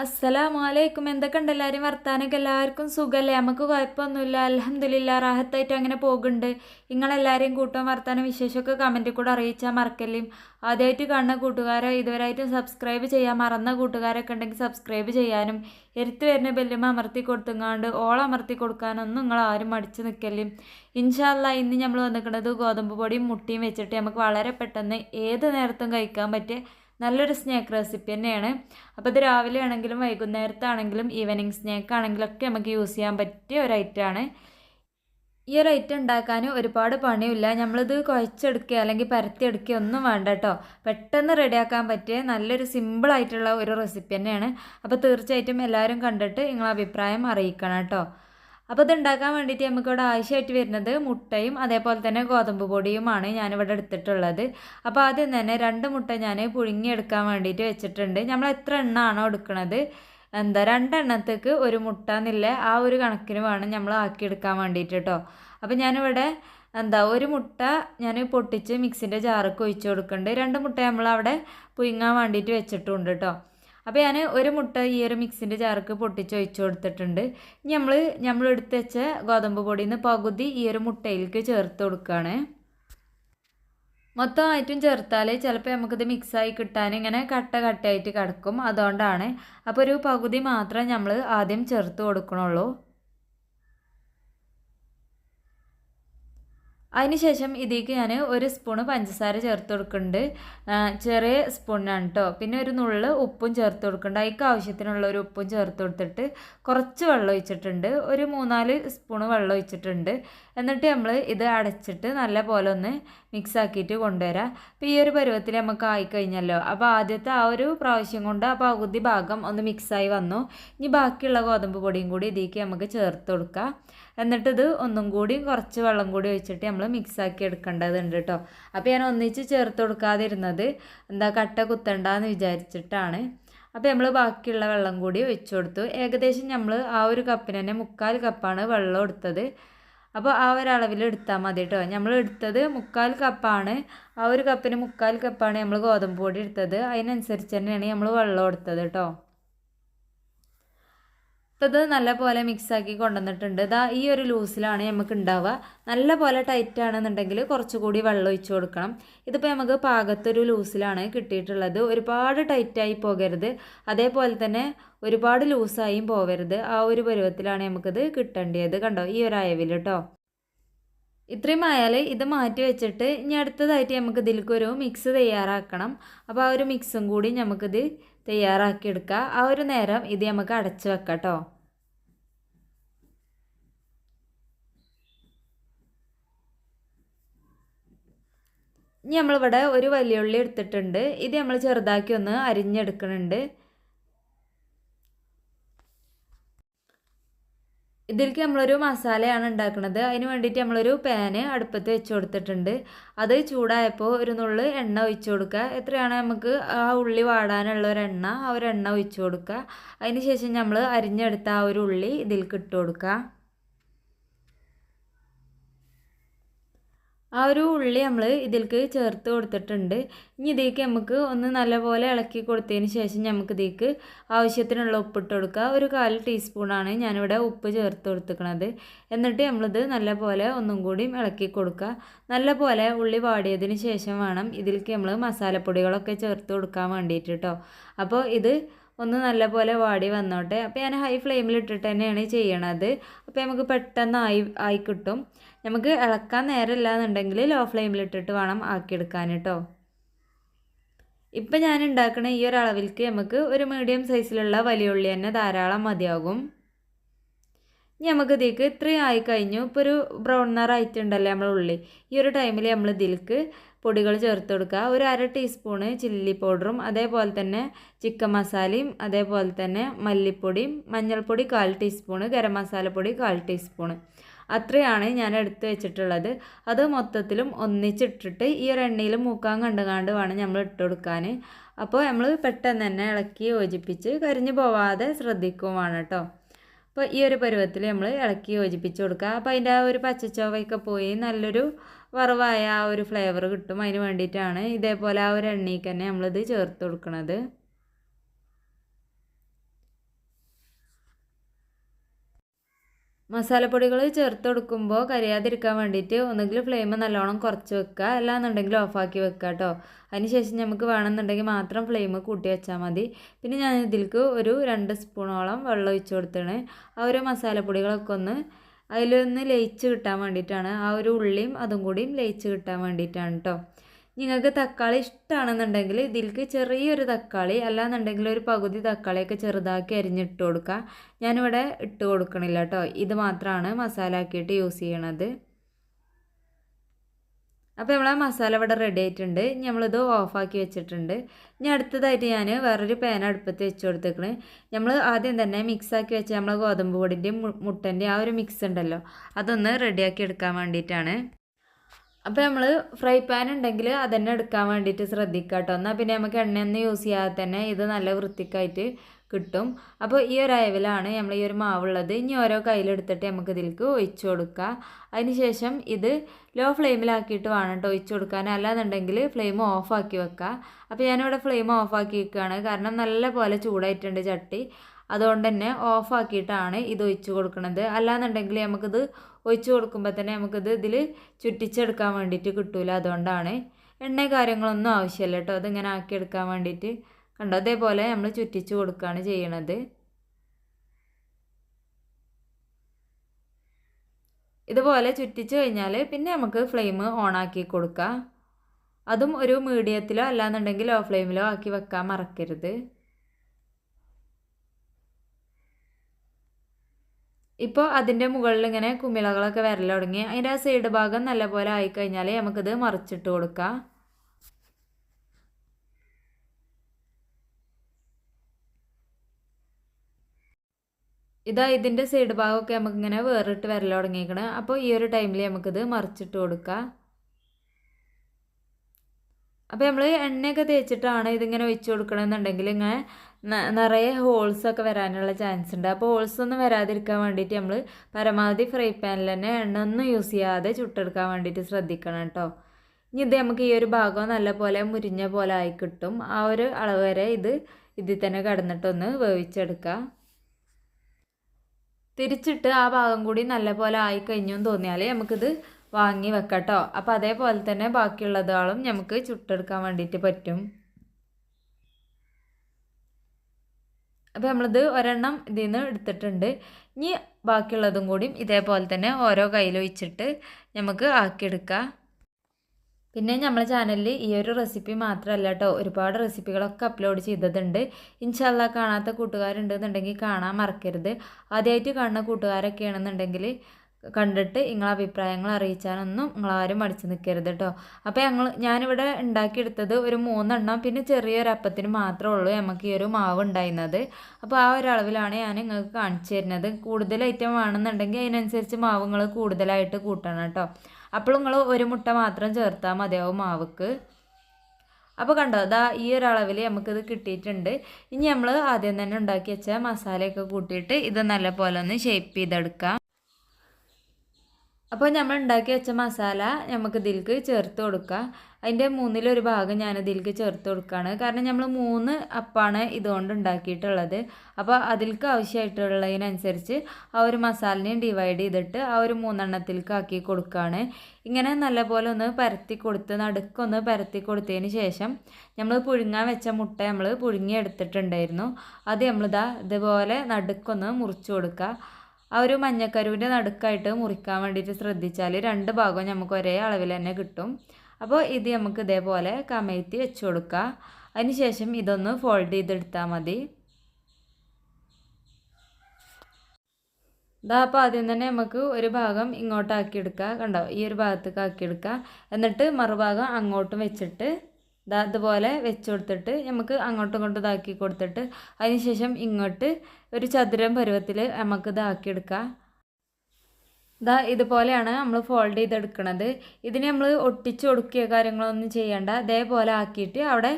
അസ്സലാമു അലൈക്കും എന്തൊക്കെ ഉണ്ട് എല്ലാവരും വർത്താനൊക്കെ? എല്ലാവർക്കും സുഖമല്ലേ നമുക്ക് കുഴപ്പമൊന്നുമില്ല. അലഹമില്ല റാഹത്തായിട്ട് അങ്ങനെ പോകുന്നുണ്ട്. നിങ്ങളെല്ലാവരെയും കൂട്ടം വർത്താനം വിശേഷമൊക്കെ കമന്റിൽ കൂടെ അറിയിച്ചാൽ മറക്കല്ലേയും ആദ്യമായിട്ട് കാണുന്ന കൂട്ടുകാരെ ഇതുവരെയായിട്ടും സബ്സ്ക്രൈബ് ചെയ്യാൻ മറന്ന കൂട്ടുകാരൊക്കെ ഉണ്ടെങ്കിൽ സബ്സ്ക്രൈബ് ചെയ്യാനും എരുത്ത് വരുന്ന ബെല്ലുമ അമർത്തി കൊടുത്തുങ്ങാണ്ട് ഓൾ അമർത്തി കൊടുക്കാനൊന്നും നിങ്ങൾ ആരും മടിച്ച് നിൽക്കല്ലേ. ഇൻഷാല്ല ഇന്ന് നമ്മൾ വന്നിരിക്കുന്നത് ഗോതമ്പ് പൊടിയും മുട്ടിയും വെച്ചിട്ട് നമുക്ക് വളരെ പെട്ടെന്ന് ഏത് നേരത്തും കഴിക്കാൻ പറ്റിയ നല്ലൊരു സ്നാക്ക് റെസിപ്പി തന്നെയാണ്. അപ്പോൾ ഇത് രാവിലെ ആണെങ്കിലും വൈകുന്നേരത്താണെങ്കിലും ഈവനിങ് സ്നാക്ക് ആണെങ്കിലും ഒക്കെ നമുക്ക് യൂസ് ചെയ്യാൻ പറ്റിയ ഒരു ഐറ്റമാണ് ഈ ഒരു ഐറ്റം ഉണ്ടാക്കാൻ ഒരുപാട് പണിയില്ല നമ്മളിത് കുഴച്ചെടുക്കുക അല്ലെങ്കിൽ പരത്തിയെടുക്കുക ഒന്നും വേണ്ട കേട്ടോ. പെട്ടെന്ന് റെഡിയാക്കാൻ പറ്റിയ നല്ലൊരു സിമ്പിളായിട്ടുള്ള ഒരു റെസിപ്പി തന്നെയാണ്. അപ്പോൾ തീർച്ചയായിട്ടും എല്ലാവരും കണ്ടിട്ട് നിങ്ങളെ അഭിപ്രായം അറിയിക്കണം കേട്ടോ. അപ്പോൾ ഇതുണ്ടാക്കാൻ വേണ്ടിയിട്ട് നമുക്കിവിടെ ആവശ്യമായിട്ട് വരുന്നത് മുട്ടയും അതേപോലെ തന്നെ ഗോതമ്പ് പൊടിയുമാണ് ഞാനിവിടെ എടുത്തിട്ടുള്ളത്. അപ്പോൾ ആദ്യം തന്നെ രണ്ട് മുട്ട ഞാൻ പുഴുങ്ങിയെടുക്കാൻ വേണ്ടിയിട്ട് വെച്ചിട്ടുണ്ട്. നമ്മൾ എത്ര എണ്ണ ആണോ എടുക്കുന്നത് എന്താ രണ്ടെണ്ണത്തേക്ക് ഒരു മുട്ട എന്നില്ല ആ ഒരു കണക്കിന് വേണം നമ്മൾ ആക്കിയെടുക്കാൻ വേണ്ടിയിട്ട് കേട്ടോ അപ്പോൾ ഞാനിവിടെ എന്താ ഒരു മുട്ട ഞാൻ പൊട്ടിച്ച് മിക്സിന്റെ ജാറൊക്കെ ഒഴിച്ച് കൊടുക്കുന്നുണ്ട്. രണ്ട് മുട്ട നമ്മൾ അവിടെ പുഴുങ്ങാൻ വേണ്ടിയിട്ട് വെച്ചിട്ടുണ്ട് കേട്ടോ അപ്പോൾ ഞാൻ ഒരു മുട്ട ഈ ഒരു മിക്സിന്റെ ജാർക്ക് പൊട്ടിച്ച് ഒഴിച്ചു കൊടുത്തിട്ടുണ്ട്. നമ്മൾ നമ്മൾ എടുത്ത് വെച്ച ഗോതമ്പ് പൊടിയിൽ നിന്ന് പകുതി ഈ ഒരു മുട്ടയിലേക്ക് ചേർത്ത് കൊടുക്കുകയാണ് മൊത്തമായിട്ടും ചേർത്താൽ ചിലപ്പോൾ നമുക്കിത് മിക്സായി കിട്ടാൻ ഇങ്ങനെ കട്ട കട്ടയായിട്ട് കിടക്കും അതുകൊണ്ടാണ്. അപ്പോൾ ഒരു പകുതി മാത്രം നമ്മൾ ആദ്യം ചേർത്ത് കൊടുക്കണുള്ളൂ. അതിനുശേഷം ഇതിലേക്ക് ഞാൻ ഒരു സ്പൂണ് പഞ്ചസാര ചേർത്ത് കൊടുക്കുന്നുണ്ട്. ചെറിയ സ്പൂണാണ് കേട്ടോ പിന്നെ ഒരു നുള്ള് ഉപ്പും ചേർത്ത് കൊടുക്കുന്നുണ്ട്. അതിക്ക് ആവശ്യത്തിനുള്ള ഒരു ഉപ്പും ചേർത്ത് കൊടുത്തിട്ട് കുറച്ച് വെള്ളം ഒഴിച്ചിട്ടുണ്ട്. ഒരു മൂന്നാൽ സ്പൂണ് വെള്ളം ഒഴിച്ചിട്ടുണ്ട്. എന്നിട്ട് നമ്മൾ ഇത് അടച്ചിട്ട് നല്ല പോലെ ഒന്ന് മിക്സ് ആക്കിയിട്ട് കൊണ്ടുവരാം. അപ്പോൾ ഈ ഒരു പരുവത്തിൽ നമുക്ക് ആയിക്കഴിഞ്ഞല്ലോ. അപ്പോൾ ആദ്യത്തെ ആ ഒരു പ്രാവശ്യം കൊണ്ട് ആ പകുതി ഭാഗം ഒന്ന് മിക്സായി വന്നു. ഇനി ബാക്കിയുള്ള ഗോതമ്പ് പൊടിയും കൂടി ഇതിലേക്ക് നമുക്ക് ചേർത്ത് കൊടുക്കാം. എന്നിട്ടിത് ഒന്നും കൂടി കുറച്ച് വെള്ളം കൂടി ഒഴിച്ചിട്ട് നമ്മൾ മിക്സാക്കി എടുക്കേണ്ടതുണ്ട് കേട്ടോ അപ്പോൾ ഞാൻ ഒന്നിച്ച് ചേർത്ത് കൊടുക്കാതിരുന്നത് എന്താ കട്ട കുത്തണ്ടെന്ന് വിചാരിച്ചിട്ടാണ്. അപ്പോൾ നമ്മൾ ബാക്കിയുള്ള വെള്ളം കൂടി ഒഴിച്ചു കൊടുത്തു. ഏകദേശം നമ്മൾ ആ ഒരു കപ്പിന് തന്നെ മുക്കാൽ കപ്പാണ് വെള്ളം എടുത്തത്. അപ്പോൾ ആ ഒരളവിൽ എടുത്താൽ മതി കേട്ടോ നമ്മൾ എടുത്തത് മുക്കാൽ കപ്പാണ്. ആ ഒരു കപ്പിന് മുക്കാൽ കപ്പാണ് നമ്മൾ ഗോതമ്പ് പൊടി എടുത്തത്. അതിനനുസരിച്ച് തന്നെയാണ് നമ്മൾ വെള്ളം എടുത്തത് കേട്ടോ അപ്പോൾ ഇത് നല്ലപോലെ മിക്സാക്കി കൊണ്ടുവന്നിട്ടുണ്ട്. ഇതാ ഈ ഒരു ലൂസിലാണ് നമുക്ക് ഉണ്ടാവുക നല്ലപോലെ ടൈറ്റ് ആണെന്നുണ്ടെങ്കിൽ കുറച്ചുകൂടി വെള്ളം ഒഴിച്ചു കൊടുക്കണം. ഇതിപ്പോൾ നമുക്ക് പാകത്തൊരു ലൂസിലാണ് കിട്ടിയിട്ടുള്ളത്. ഒരുപാട് ടൈറ്റായി പോകരുത്. അതേപോലെ തന്നെ ഒരുപാട് ലൂസായും പോകരുത് ആ ഒരു പരുവത്തിലാണ് നമുക്കിത് കിട്ടേണ്ടത് കണ്ടോ? ഈ ഒരു അയവിൽ കേട്ടോ ഇത്രയും ആയാൽ ഇത് മാറ്റി വെച്ചിട്ട് ഇനി അടുത്തതായിട്ട് നമുക്ക് ഇതിലേക്കൊരു മിക്സ് തയ്യാറാക്കണം. അപ്പോൾ ആ ഒരു മിക്സും കൂടി നമുക്കിത് തയ്യാറാക്കിയെടുക്കുക. ആ ഒരു നേരം ഇത് നമുക്ക് അടച്ച് വെക്കാം കേട്ടോ ഇനി നമ്മളിവിടെ ഒരു വലിയ ഉള്ളി എടുത്തിട്ടുണ്ട്. ഇത് നമ്മൾ ചെറുതാക്കി ഒന്ന് അരിഞ്ഞെടുക്കുന്നുണ്ട്. ഇതിലേക്ക് നമ്മളൊരു മസാലയാണ് ഉണ്ടാക്കുന്നത്. അതിന് വേണ്ടിയിട്ട് നമ്മളൊരു പാന് അടുപ്പത്ത് വെച്ച് കൊടുത്തിട്ടുണ്ട്. അത് ചൂടായപ്പോൾ ഒരു നുള്ള് എണ്ണ ഒഴിച്ചു കൊടുക്കുക. എത്രയാണ് നമുക്ക് ആ ഉള്ളി വാടാനുള്ള ഒരു എണ്ണ ആ ഒരു എണ്ണ ഒഴിച്ചു കൊടുക്കുക. അതിന് ശേഷം നമ്മൾ അരിഞ്ഞെടുത്ത ആ ഒരു ഉള്ളി ഇതിലേക്ക് ഇട്ട് കൊടുക്കുക. ആ ഒരു ഉള്ളി നമ്മൾ ഇതിലേക്ക് ചേർത്ത് കൊടുത്തിട്ടുണ്ട്. ഇനി ഇതിലേക്ക് നമുക്ക് ഒന്ന് നല്ലപോലെ ഇളക്കി കൊടുത്തതിന് ശേഷം നമുക്ക് ഇതിലേക്ക് ആവശ്യത്തിനുള്ള ഉപ്പിട്ട് കൊടുക്കുക. ഒരു കാൽ ടീസ്പൂണാണ് ഞാനിവിടെ ഉപ്പ് ചേർത്ത് കൊടുത്തിരിക്കുന്നത് എന്നിട്ട് നമ്മളിത് നല്ലപോലെ ഒന്നും കൂടി ഇളക്കി കൊടുക്കുക. നല്ലപോലെ ഉള്ളി വാടിയതിന് ശേഷം വേണം ഇതിലേക്ക് നമ്മൾ മസാലപ്പൊടികളൊക്കെ ചേർത്ത് കൊടുക്കാൻ വേണ്ടിയിട്ട് കേട്ടോ അപ്പോൾ ഇത് ഒന്ന് നല്ലപോലെ വാടി വന്നോട്ടെ. അപ്പോൾ ഞാൻ ഹൈ ഫ്ലെയിമിൽ ഇട്ടിട്ട് തന്നെയാണ് ചെയ്യണത്. അപ്പോൾ നമുക്ക് പെട്ടെന്ന് ആയി ആയി കിട്ടും. നമുക്ക് ഇളക്കാൻ നേരമില്ല എന്നുണ്ടെങ്കിൽ ലോ ഫ്ലെയിമിലിട്ടിട്ട് വേണം ആക്കിയെടുക്കാൻ കേട്ടോ ഇപ്പം ഞാൻ ഉണ്ടാക്കുന്ന ഈ ഒരു അളവിലേക്ക് നമുക്ക് ഒരു മീഡിയം സൈസിലുള്ള വലിയ ഉള്ളി തന്നെ ധാരാളം മതിയാകും. ഇനി നമുക്ക് ഇതിലേക്ക് ഇത്രയും ആയി കഴിഞ്ഞു. ഇപ്പോൾ ഒരു ബ്രൗൺ നിറായിട്ടുണ്ടല്ലേ നമ്മൾ ഉള്ളി. ഈ ഒരു ടൈമിൽ നമ്മൾ ഇതിലേക്ക് പൊടികൾ ചേർത്ത് കൊടുക്കുക. ഒരു അര ടീസ്പൂണ് ചില്ലി പൗഡറും അതേപോലെ തന്നെ ചിക്കൻ മസാലയും അതേപോലെ തന്നെ മല്ലിപ്പൊടിയും മഞ്ഞൾപ്പൊടി കാൽ ടീസ്പൂണ് ഗരം മസാലപ്പൊടി കാൽ ടീസ്പൂണ് അത്രയാണ് ഞാൻ എടുത്ത് വെച്ചിട്ടുള്ളത്. അത് മൊത്തത്തിലും ഒന്നിച്ചിട്ടിട്ട് ഈ ഒരു എണ്ണയിൽ മൂക്കാൻ കണ്ടുകാണ്ട് വേണം നമ്മൾ ഇട്ട് കൊടുക്കാൻ അപ്പോൾ നമ്മൾ പെട്ടെന്ന് തന്നെ ഇളക്കി യോജിപ്പിച്ച് കരിഞ്ഞു പോവാതെ ശ്രദ്ധിക്കുവാണ് കേട്ടോ. അപ്പോൾ ഈ ഒരു പരുവത്തിൽ നമ്മൾ ഇളക്കി യോജിപ്പിച്ച് കൊടുക്കുക. അപ്പോൾ അതിന്റെ ആ ഒരു പച്ചച്ചോവയൊക്കെ പോയി നല്ലൊരു വറവായ ആ ഒരു ഫ്ലേവർ കിട്ടും. അതിന് വേണ്ടിയിട്ടാണ് ഇതേപോലെ ആ ഒരു എണ്ണയ്ക്ക് തന്നെ നമ്മളിത് ചേർത്ത് കൊടുക്കുന്നത് മസാലപ്പൊടികൾ ചേർത്ത് കൊടുക്കുമ്പോൾ കരിയാതിരിക്കാൻ വേണ്ടിയിട്ട് ഒന്നുകിൽ ഫ്ലെയിം നല്ലോണം കുറച്ച് വെക്കുക അല്ലാന്നുണ്ടെങ്കിൽ ഓഫാക്കി വെക്കുക കേട്ടോ അതിനുശേഷം നമുക്ക് വേണമെന്നുണ്ടെങ്കിൽ മാത്രം ഫ്ലെയിം കൂട്ടി വെച്ചാൽ മതി. പിന്നെ ഞാൻ ഇതിലേക്ക് ഒരു രണ്ട് സ്പൂണോളം വെള്ളം ഒഴിച്ചു കൊടുത്താണ്. ആ ഒരു മസാലപ്പൊടികളൊക്കെ ഒന്ന് അതിലൊന്ന് ലയിച്ച് കിട്ടാൻ വേണ്ടിയിട്ടാണ്. ആ ഒരു ഉള്ളിയും അതും കൂടിയും ലയിച്ച് കിട്ടാൻ വേണ്ടിയിട്ടാണ് കേട്ടോ നിങ്ങൾക്ക് തക്കാളി ഇഷ്ടമാണെന്നുണ്ടെങ്കിൽ ഇതിലേക്ക് ചെറിയൊരു തക്കാളി അല്ലാന്നുണ്ടെങ്കിൽ ഒരു പകുതി തക്കാളിയൊക്കെ ചെറുതാക്കി അരിഞ്ഞിട്ട് കൊടുക്കുക. ഞാനിവിടെ ഇട്ട് കൊടുക്കണില്ല കേട്ടോ ഇത് മാത്രമാണ് മസാല ആക്കിയിട്ട് യൂസ് ചെയ്യണത്. അപ്പോൾ നമ്മൾ ആ മസാല ഇവിടെ റെഡി ആയിട്ടുണ്ട്. നമ്മളിത് ഓഫാക്കി വെച്ചിട്ടുണ്ട്. ഇനി അടുത്തതായിട്ട് ഞാൻ വേറൊരു പാൻ അടുപ്പത്ത് വെച്ച് കൊടുത്തേക്കണ്. നമ്മൾ ആദ്യം തന്നെ മിക്സാക്കി വെച്ച നമ്മൾ ഗോതമ്പ് പൊടിന്റെയും മുട്ടന്റെയും ആ ഒരു മിക്സ് ഉണ്ടല്ലോ അതൊന്ന് റെഡിയാക്കി എടുക്കാൻ വേണ്ടിയിട്ടാണ്. അപ്പോൾ നമ്മൾ ഫ്രൈ പാൻ ഉണ്ടെങ്കിൽ അതന്നെ എടുക്കാൻ വേണ്ടിയിട്ട് ശ്രദ്ധിക്കുക കേട്ടോ എന്നാൽ പിന്നെ നമുക്ക് എണ്ണയൊന്നും യൂസ് ചെയ്യാതെ തന്നെ ഇത് നല്ല വൃത്തിക്കായിട്ട് കിട്ടും. അപ്പോൾ ഈ ഒരു അയവിലാണ് നമ്മൾ ഈ ഒരു മാവുള്ളത്. ഇനി ഓരോ കയ്യിലെടുത്തിട്ട് നമുക്ക് ഇതിലേക്ക് ഒഴിച്ചു കൊടുക്കുക അതിന് ശേഷം ഇത് ലോ ഫ്ലെയിമിലാക്കിയിട്ട് വേണം കേട്ടോ ഒഴിച്ചു കൊടുക്കാൻ. അല്ലാന്നുണ്ടെങ്കിൽ ഫ്ലെയിം ഓഫാക്കി വെക്കുക അപ്പോൾ ഞാനിവിടെ ഫ്ലെയിം ഓഫാക്കി വെക്കുകയാണ് കാരണം നല്ല പോലെ ചൂടായിട്ടുണ്ട് ചട്ടി. അതുകൊണ്ട് തന്നെ ഓഫാക്കിയിട്ടാണ് ഇത് ഒഴിച്ചു കൊടുക്കുന്നത്. അല്ലാന്നുണ്ടെങ്കിൽ നമുക്കിത് ഒഴിച്ചു കൊടുക്കുമ്പോൾ തന്നെ നമുക്കിത് ഇതിൽ ചുറ്റിച്ചെടുക്കാൻ വേണ്ടിയിട്ട് കിട്ടൂല. അതുകൊണ്ടാണ് എണ്ണ കാര്യങ്ങളൊന്നും ആവശ്യമില്ല കേട്ടോ. അതിങ്ങനെ ആക്കിയെടുക്കാൻ വേണ്ടിയിട്ട്. കണ്ടോ? അതേപോലെ നമ്മൾ ചുറ്റിച്ച് കൊടുക്കുകയാണ് ചെയ്യണത്. ഇതുപോലെ ചുറ്റിച്ച് കഴിഞ്ഞാൽ പിന്നെ നമുക്ക് ഫ്ലെയിം ഓണാക്കി കൊടുക്കാം. അതും ഒരു മീഡിയത്തിലോ അല്ലാന്നുണ്ടെങ്കിൽ ലോ ഫ്ലെയിമിലോ ആക്കി വെക്കാൻ മറക്കരുത്. ഇപ്പോൾ അതിന്റെ മുകളിൽ ഇങ്ങനെ കുമിളകളൊക്കെ വരൽ തുടങ്ങി. അതിന്റെ ആ സൈഡ് ഭാഗം നല്ലപോലെ ആയിക്കഴിഞ്ഞാൽ നമുക്കിത് മറിച്ചിട്ട് കൊടുക്കാം. ഇതാ ഇതിന്റെ സൈഡ് ഭാഗമൊക്കെ നമുക്കിങ്ങനെ വേറിട്ട് വരൽ തുടങ്ങിയിരിക്കണം. അപ്പോൾ ഈ ഒരു ടൈമിൽ നമുക്കിത് മറിച്ചിട്ട് കൊടുക്കാം. അപ്പോൾ നമ്മൾ എണ്ണയൊക്കെ തേച്ചിട്ടാണ് ഇതിങ്ങനെ ഒഴിച്ച് കൊടുക്കണമെന്നുണ്ടെങ്കിൽ ഇങ്ങനെ നിറയെ ഹോൾസൊക്കെ വരാനുള്ള ചാൻസ് ഉണ്ട്. അപ്പോൾ ഹോൾസ് ഒന്നും വരാതിരിക്കാൻ വേണ്ടിയിട്ട് നമ്മൾ പരമാവധി ഫ്രൈ പാനിൽ തന്നെ എണ്ണ ഒന്നും യൂസ് ചെയ്യാതെ ചുട്ടെടുക്കാൻ വേണ്ടിയിട്ട് ശ്രദ്ധിക്കണം കേട്ടോ ഇനി ഇത് നമുക്ക് ഈ ഒരു ഭാഗം നല്ലപോലെ മുരിഞ്ഞ പോലെ ആയി കിട്ടും. ആ ഒരു അളവ് വരെ ഇത് ഇതിൽ തന്നെ കിടന്നിട്ടൊന്ന് വേവിച്ചെടുക്കുക തിരിച്ചിട്ട് ആ ഭാഗം കൂടി നല്ലപോലെ ആയി കഴിഞ്ഞു എന്ന് തോന്നിയാൽ നമുക്കിത് വാങ്ങി വെക്കാം കേട്ടോ അപ്പോൾ അതേപോലെ തന്നെ ബാക്കിയുള്ളതാളും നമുക്ക് ചുട്ടെടുക്കാൻ വേണ്ടിയിട്ട് പറ്റും. അപ്പോൾ നമ്മളിത് ഒരെണ്ണം ഇതിൽ നിന്ന് എടുത്തിട്ടുണ്ട്. ഇനി ബാക്കിയുള്ളതും കൂടിയും ഇതേപോലെ തന്നെ ഓരോ കയ്യിൽ വെച്ചിട്ട് നമുക്ക് ആക്കിയെടുക്കാം. പിന്നെ നമ്മളെ ചാനലിൽ ഈ ഒരു റെസിപ്പി മാത്രമല്ല കേട്ടോ ഒരുപാട് റെസിപ്പികളൊക്കെ അപ്ലോഡ് ചെയ്തതുണ്ട്. ഇൻഷാല്ല കാണാത്ത കൂട്ടുകാരുണ്ടെന്നുണ്ടെങ്കിൽ കാണാൻ മറക്കരുത്. ആദ്യമായിട്ട് കാണുന്ന കൂട്ടുകാരൊക്കെ ആണെന്നുണ്ടെങ്കിൽ കണ്ടിട്ട് നിങ്ങളെ അഭിപ്രായങ്ങൾ അറിയിച്ചാനൊന്നും നിങ്ങളാരും മടിച്ച് നിൽക്കരുത് കേട്ടോ അപ്പോൾ ഞങ്ങൾ ഞാനിവിടെ ഉണ്ടാക്കിയെടുത്തത് ഒരു മൂന്നെണ്ണം പിന്നെ ചെറിയൊരു അപ്പത്തിന് മാത്രമേ ഉള്ളൂ നമുക്ക് ഈ ഒരു മാവ് ഉണ്ടായിരുന്നത്. അപ്പോൾ ആ ഒരു അളവിലാണ് ഞാൻ നിങ്ങൾക്ക് കാണിച്ചു തരുന്നത്. കൂടുതൽ ഐറ്റം വേണമെന്നുണ്ടെങ്കിൽ അതിനനുസരിച്ച് മാവ് നിങ്ങൾ കൂടുതലായിട്ട് കൂട്ടണം കേട്ടോ അപ്പോൾ നിങ്ങൾ ഒരു മുട്ട മാത്രം ചേർത്താൽ മതിയാവും മാവ്ക്ക്. അപ്പോൾ കണ്ടോ അതാ ഈ ഒരളവിൽ നമുക്കിത് കിട്ടിയിട്ടുണ്ട്. ഇനി നമ്മൾ ആദ്യം തന്നെ ഉണ്ടാക്കി വെച്ച മസാലയൊക്കെ കൂട്ടിയിട്ട് ഇത് നല്ലപോലെ ഒന്ന് ഷേപ്പ് ചെയ്തെടുക്കാം. അപ്പോൾ നമ്മൾ ഉണ്ടാക്കി വെച്ച മസാല നമുക്ക് ഇതിലേക്ക് ചേർത്ത് കൊടുക്കുക അതിന്റെ മൂന്നിലൊരു ഭാഗം ഞാൻ ഇതിലേക്ക് ചേർത്ത് കൊടുക്കുകയാണ്. കാരണം നമ്മൾ മൂന്ന് അപ്പാണ് ഇതുകൊണ്ട് ഉണ്ടാക്കിയിട്ടുള്ളത്. അപ്പോൾ അതിലേക്ക് ആവശ്യമായിട്ടുള്ളതിനനുസരിച്ച് ആ ഒരു മസാലിനെയും ഡിവൈഡ് ചെയ്തിട്ട് ആ ഒരു മൂന്നെണ്ണത്തിലേക്ക് ആക്കി കൊടുക്കുകയാണ്. ഇങ്ങനെ നല്ലപോലെ ഒന്ന് പരത്തി കൊടുത്ത് നടുക്കൊന്ന് പരത്തി കൊടുത്തതിന് ശേഷം നമ്മൾ പുഴുങ്ങാൻ വെച്ച മുട്ട നമ്മൾ പുഴുങ്ങി എടുത്തിട്ടുണ്ടായിരുന്നു അത് നമ്മളിതാ ഇതുപോലെ നടുക്കൊന്ന് മുറിച്ച് കൊടുക്കുക. ആ ഒരു മഞ്ഞക്കരുവിന്റെ നടുക്കായിട്ട് മുറിക്കാൻ വേണ്ടിയിട്ട് ശ്രദ്ധിച്ചാൽ രണ്ട് ഭാഗവും നമുക്ക് ഒരേ അളവിൽ തന്നെ കിട്ടും. അപ്പോൾ ഇത് നമുക്ക് ഇതേപോലെ കമഴ്ത്തി വെച്ച് കൊടുക്കുക. അതിനുശേഷം ഇതൊന്ന് ഫോൾഡ് ചെയ്തെടുത്താൽ മതി. ഇതാ അപ്പോൾ ആദ്യം തന്നെ നമുക്ക് ഒരു ഭാഗം ഇങ്ങോട്ടാക്കി എടുക്കുക. കണ്ടോ? ഈ ഒരു ഭാഗത്തേക്ക് ആക്കിയെടുക്കുക എന്നിട്ട് മറുഭാഗം അങ്ങോട്ടും വെച്ചിട്ട് ഇതാ അതുപോലെ വെച്ച് കൊടുത്തിട്ട് നമുക്ക് അങ്ങോട്ടും ഇങ്ങോട്ടും ഇതാക്കി കൊടുത്തിട്ട് അതിനുശേഷം ഇങ്ങോട്ട് ഒരു ചതുരം പരുവത്തിൽ നമുക്ക് ഇതാക്കിയെടുക്കാം. ഇതാ ഇതുപോലെയാണ് നമ്മൾ ഫോൾഡ് ചെയ്തെടുക്കുന്നത് ഇതിന് നമ്മൾ ഒട്ടിച്ച് കൊടുക്കുക കാര്യങ്ങളൊന്നും ചെയ്യേണ്ട. അതേപോലെ ആക്കിയിട്ട് അവിടെ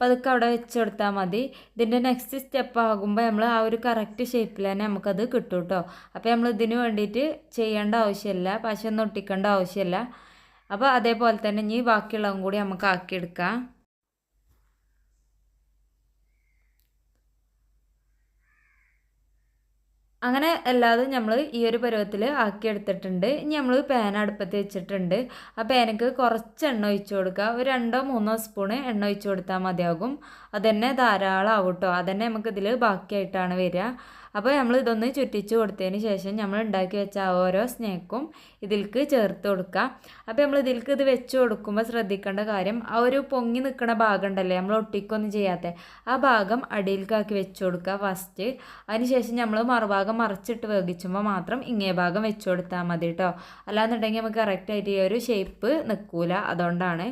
പതുക്കെ അവിടെ വെച്ച് കൊടുത്താൽ മതി. ഇതിന്റെ നെക്സ്റ്റ് സ്റ്റെപ്പ് ആകുമ്പോൾ നമ്മൾ ആ ഒരു കറക്റ്റ് ഷേപ്പിൽ തന്നെ നമുക്കത് കിട്ടും കേട്ടോ അപ്പോൾ നമ്മൾ ഇതിന് വേണ്ടിയിട്ട് ചെയ്യേണ്ട ആവശ്യമില്ല. പശയൊന്നും ഒട്ടിക്കേണ്ട ആവശ്യമില്ല. അപ്പോൾ അതേപോലെ തന്നെ ഇനി ബാക്കിയുള്ളതും കൂടി നമുക്ക് ആക്കിയെടുക്കാം. അങ്ങനെ എല്ലാതും നമ്മൾ ഈ ഒരു പരുവത്തിൽ ആക്കിയെടുത്തിട്ടുണ്ട്. ഇനി നമ്മൾ പാൻ അടുപ്പത്ത് വെച്ചിട്ടുണ്ട്. ആ പാനക്ക് കുറച്ച് എണ്ണ ഒഴിച്ച് കൊടുക്കുക. ഒരു രണ്ടോ മൂന്നോ സ്പൂണ് എണ്ണ ഒഴിച്ച് കൊടുത്താൽ മതിയാകും. അതുതന്നെ ധാരാളം ആവും കേട്ടോ അതുതന്നെ നമുക്കിതിൽ ബാക്കിയായിട്ടാണ് വരിക. അപ്പോൾ നമ്മൾ ഇതൊന്ന് ചുറ്റിച്ച് കൊടുത്തതിന് ശേഷം നമ്മൾ ഉണ്ടാക്കി വെച്ച ഓരോ സ്നേക്കും ഇതിൽക്ക് ചേർത്ത് കൊടുക്കുക അപ്പോൾ നമ്മൾ ഇതിൽക്ക് ഇത് വെച്ച് കൊടുക്കുമ്പോൾ ശ്രദ്ധിക്കേണ്ട കാര്യം ആ ഒരു പൊങ്ങി നിൽക്കുന്ന ഭാഗം ഉണ്ടല്ലേ നമ്മൾ ഒട്ടിക്കൊന്നും ചെയ്യാത്ത ആ ഭാഗം അടിയിൽക്കാക്കി വെച്ച് കൊടുക്കുക ഫസ്റ്റ് അതിനുശേഷം നമ്മൾ മറുഭാഗം മറിച്ചിട്ട് വേവിച്ചുമ്പോൾ മാത്രം ഇങ്ങേ ഭാഗം വെച്ച് കൊടുത്താൽ മതി കേട്ടോ അല്ലാന്നുണ്ടെങ്കിൽ നമുക്ക് കറക്റ്റായിട്ട് ഈ ഒരു ഷേപ്പ് നിൽക്കൂല അതുകൊണ്ടാണ്.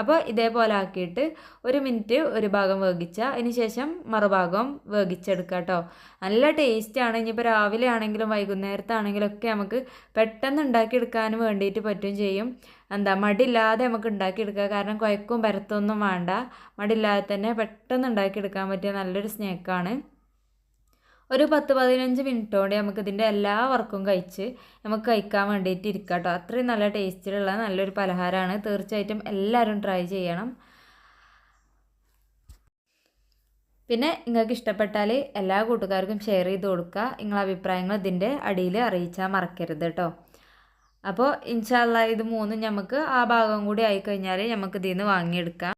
അപ്പോൾ ഇതേപോലെ ആക്കിയിട്ട് ഒരു മിനിറ്റ് ഒരു ഭാഗം വേവിച്ച അതിന് ശേഷം മറുഭാഗം വേവിച്ചെടുക്കുക കേട്ടോ നല്ല ടേസ്റ്റാണ് ഇനിയിപ്പോൾ രാവിലെ ആണെങ്കിലും വൈകുന്നേരത്താണെങ്കിലും ഒക്കെ നമുക്ക് പെട്ടെന്ന് ഉണ്ടാക്കിയെടുക്കാനും വേണ്ടിയിട്ട് പറ്റും ചെയ്യും. എന്താ മടിയില്ലാതെ നമുക്ക് ഉണ്ടാക്കിയെടുക്കുക കാരണം കുഴക്കും പരത്തൊന്നും വേണ്ട. മടിയില്ലാതെ തന്നെ പെട്ടെന്ന് ഉണ്ടാക്കിയെടുക്കാൻ പറ്റിയ നല്ലൊരു സ്നാക്കാണ് ഒരു പത്ത് പതിനഞ്ച് മിനിറ്റ് കൊണ്ട് നമുക്ക് ഇതിന്റെ എല്ലാ വർക്കും കഴിച്ച് നമുക്ക് കഴിക്കാൻ വേണ്ടിയിട്ട് ഇരിക്കാം കേട്ടോ. അത്രയും നല്ല ടേസ്റ്റിലുള്ള നല്ലൊരു പലഹാരമാണ്. തീർച്ചയായിട്ടും എല്ലാവരും ട്രൈ ചെയ്യണം. പിന്നെ നിങ്ങൾക്ക് ഇഷ്ടപ്പെട്ടാൽ എല്ലാ കൂട്ടുകാർക്കും ഷെയർ ചെയ്ത് കൊടുക്കുക. നിങ്ങളെ അഭിപ്രായങ്ങൾ ഇതിന്റെ അടിയിൽ അറിയിച്ചാൽ മറക്കരുത് കേട്ടോ. അപ്പോൾ ഇൻഷാല്ല ഇത് മൂന്നും നമുക്ക് ആ ഭാഗം കൂടി ആയിക്കഴിഞ്ഞാൽ നമുക്ക് ഇതിൽ നിന്ന് വാങ്ങിയെടുക്കാം.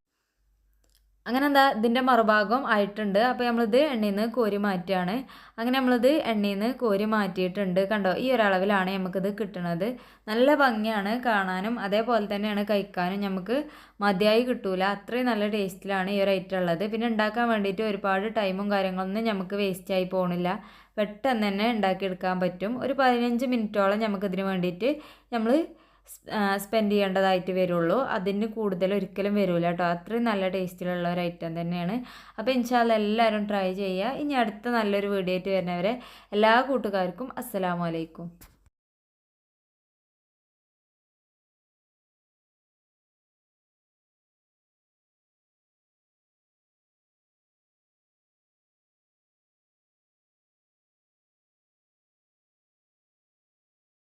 അങ്ങനെ എന്താ ഇതിന്റെ മറുഭാഗം ആയിട്ടുണ്ട്. അപ്പോൾ നമ്മളിത് എണ്ണയിൽ നിന്ന് കോരി മാറ്റുകയാണ്. അങ്ങനെ നമ്മളിത് എണ്ണയിൽ നിന്ന് കോരി മാറ്റിയിട്ടുണ്ട്. കണ്ടോ ഈ ഒരളവിലാണ് നമുക്കിത് കിട്ടുന്നത് നല്ല ഭംഗിയാണ് കാണാനും. അതേപോലെ തന്നെയാണ് കഴിക്കാനും നമുക്ക് മതിയായി കിട്ടൂല. അത്രയും നല്ല ടേസ്റ്റിലാണ് ഈ ഒരു ഐറ്റം ഉള്ളത് പിന്നെ ഉണ്ടാക്കാൻ വേണ്ടിയിട്ട് ഒരുപാട് ടൈമും കാര്യങ്ങളൊന്നും നമുക്ക് വേസ്റ്റ് ആയി പോകണില്ല പെട്ടെന്ന് തന്നെ ഉണ്ടാക്കിയെടുക്കാൻ പറ്റും. ഒരു പതിനഞ്ച് മിനിറ്റോളം നമുക്കിതിന് വേണ്ടിയിട്ട് നമ്മൾ സ്പെൻഡ് ചെയ്യേണ്ടതായിട്ട് വരുള്ളൂ. അതിന് കൂടുതൽ ഒരിക്കലും വരില്ല കേട്ടോ അത്രയും നല്ല ടേസ്റ്റിലുള്ള ഒരു ഐറ്റം തന്നെയാണ്. അപ്പോൾ ഇൻഷാല്ല എല്ലാവരും ട്രൈ ചെയ്യുക. ഇനി അടുത്ത നല്ലൊരു വീഡിയോ ആയിട്ട് വരുന്നവരെ എല്ലാ കൂട്ടുകാർക്കും അസ്സലാമലൈക്കും